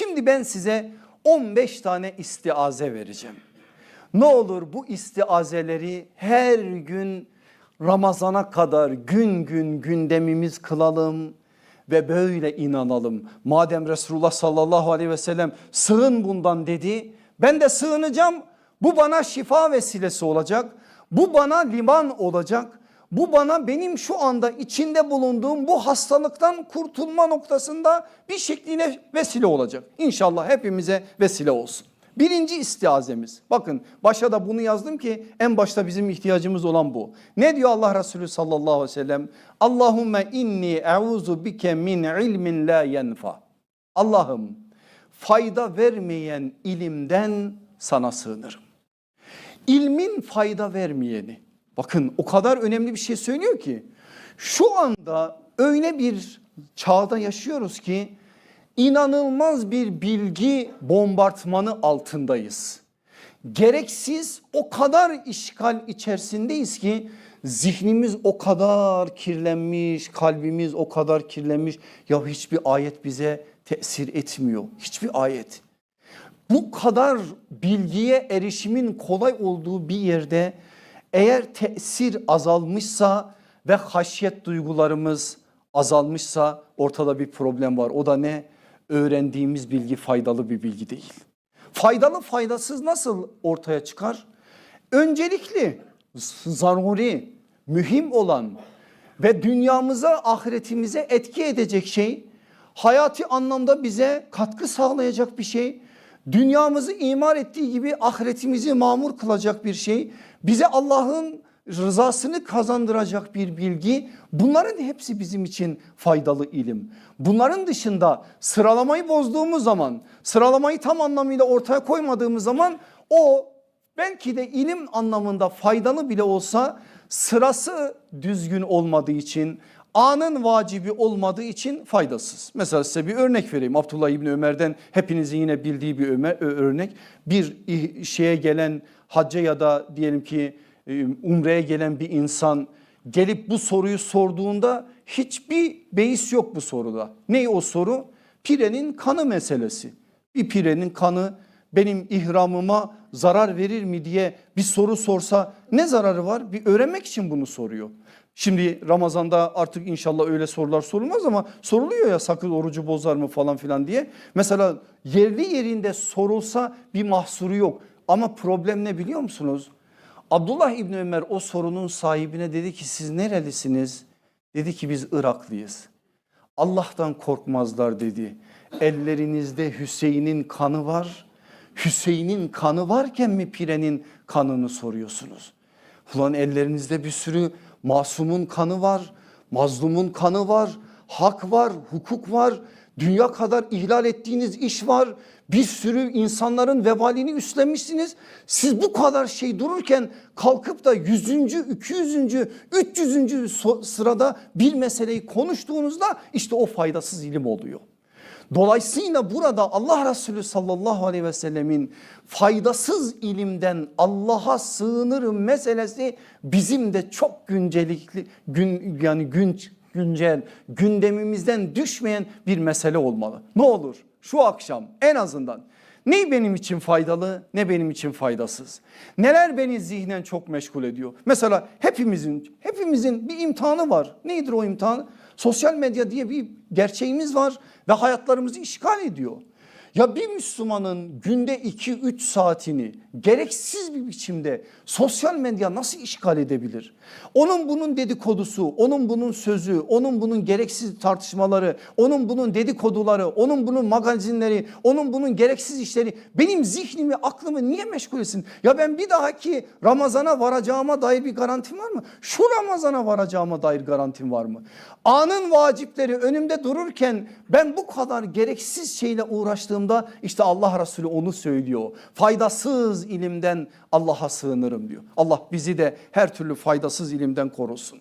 Şimdi ben size 15 tane istiaze vereceğim. Ne olur bu istiazeleri her gün Ramazana kadar gün gün gündemimiz kılalım ve böyle inanalım. Madem Resulullah sallallahu aleyhi ve sellem sığın bundan dedi ben de sığınacağım. Bu bana şifa vesilesi olacak. Bu bana liman olacak. Bu bana benim şu anda içinde bulunduğum bu hastalıktan kurtulma noktasında bir şekline vesile olacak. İnşallah hepimize vesile olsun. Birinci istiazemiz bakın başa da bunu yazdım ki en başta bizim ihtiyacımız olan bu. Ne diyor Allah Resulü sallallahu aleyhi ve sellem? Allahümme inni euzu bike min ilmin la yenfa. Allah'ım fayda vermeyen ilimden sana sığınırım. İlmin fayda vermeyeni. Bakın o kadar önemli bir şey söylüyor ki şu anda öyle bir çağda yaşıyoruz ki inanılmaz bir bilgi bombartmanı altındayız. Gereksiz o kadar işgal içerisindeyiz ki zihnimiz o kadar kirlenmiş, kalbimiz o kadar kirlenmiş. Ya hiçbir ayet bize tesir etmiyor. Hiçbir ayet. Bu kadar bilgiye erişimin kolay olduğu bir yerde eğer tesir azalmışsa ve haşyet duygularımız azalmışsa ortada bir problem var. O da ne? Öğrendiğimiz bilgi faydalı bir bilgi değil. Faydalı faydasız nasıl ortaya çıkar? Öncelikli, zaruri, mühim olan ve dünyamıza ahiretimize etki edecek şey hayati anlamda bize katkı sağlayacak bir şey dünyamızı imar ettiği gibi ahiretimizi mamur kılacak bir şey bize Allah'ın rızasını kazandıracak bir bilgi bunların hepsi bizim için faydalı ilim. Bunların dışında sıralamayı bozduğumuz zaman sıralamayı tam anlamıyla ortaya koymadığımız zaman o belki de ilim anlamında faydalı bile olsa sırası düzgün olmadığı için anın vacibi olmadığı için faydasız. Mesela size bir örnek vereyim. Abdullah İbni Ömer'den hepinizin yine bildiği bir Ömer, örnek. Bir şeye gelen hacca ya da diyelim ki e, umreye gelen bir insan gelip bu soruyu sorduğunda hiçbir beis yok bu soruda. Ne o soru? Pirenin kanı meselesi. Bir pirenin kanı benim ihramıma zarar verir mi diye bir soru sorsa ne zararı var? Bir öğrenmek için bunu soruyor. Şimdi Ramazan'da artık inşallah öyle sorular sorulmaz ama soruluyor ya sakın orucu bozar mı falan filan diye. Mesela yerli yerinde sorulsa bir mahsuru yok. Ama problem ne biliyor musunuz? Abdullah İbni Ömer o sorunun sahibine dedi ki siz nerelisiniz? Dedi ki biz Iraklıyız. Allah'tan korkmazlar dedi. Ellerinizde Hüseyin'in kanı var. Hüseyin'in kanı varken mi pirenin kanını soruyorsunuz? Ulan ellerinizde bir sürü masumun kanı var, mazlumun kanı var, hak var, hukuk var. Dünya kadar ihlal ettiğiniz iş var. Bir sürü insanların vebalini üstlenmişsiniz. Siz bu kadar şey dururken kalkıp da yüzüncü, iki yüzüncü, üç yüzüncü sırada bir meseleyi konuştuğunuzda işte o faydasız ilim oluyor. Dolayısıyla burada Allah Resulü sallallahu aleyhi ve sellemin faydasız ilimden Allah'a sığınırım meselesi bizim de çok güncelikli gün yani gün güncel gündemimizden düşmeyen bir mesele olmalı. Ne olur şu akşam en azından ne benim için faydalı ne benim için faydasız. Neler beni zihnen çok meşgul ediyor. Mesela hepimizin hepimizin bir imtihanı var. Nedir o imtihan? Sosyal medya diye bir gerçeğimiz var ve hayatlarımızı işgal ediyor. Ya bir Müslümanın günde 2-3 saatini gereksiz bir biçimde sosyal medya nasıl işgal edebilir? Onun bunun dedikodusu, onun bunun sözü, onun bunun gereksiz tartışmaları, onun bunun dedikoduları, onun bunun magazinleri, onun bunun gereksiz işleri benim zihnimi, aklımı niye meşgul etsin? Ya ben bir dahaki Ramazana varacağıma dair bir garantim var mı? Şu Ramazana varacağıma dair garantim var mı? Anın vacipleri önümde dururken ben bu kadar gereksiz şeyle uğraştığım baktığımda işte Allah Resulü onu söylüyor. Faydasız ilimden Allah'a sığınırım diyor. Allah bizi de her türlü faydasız ilimden korusun.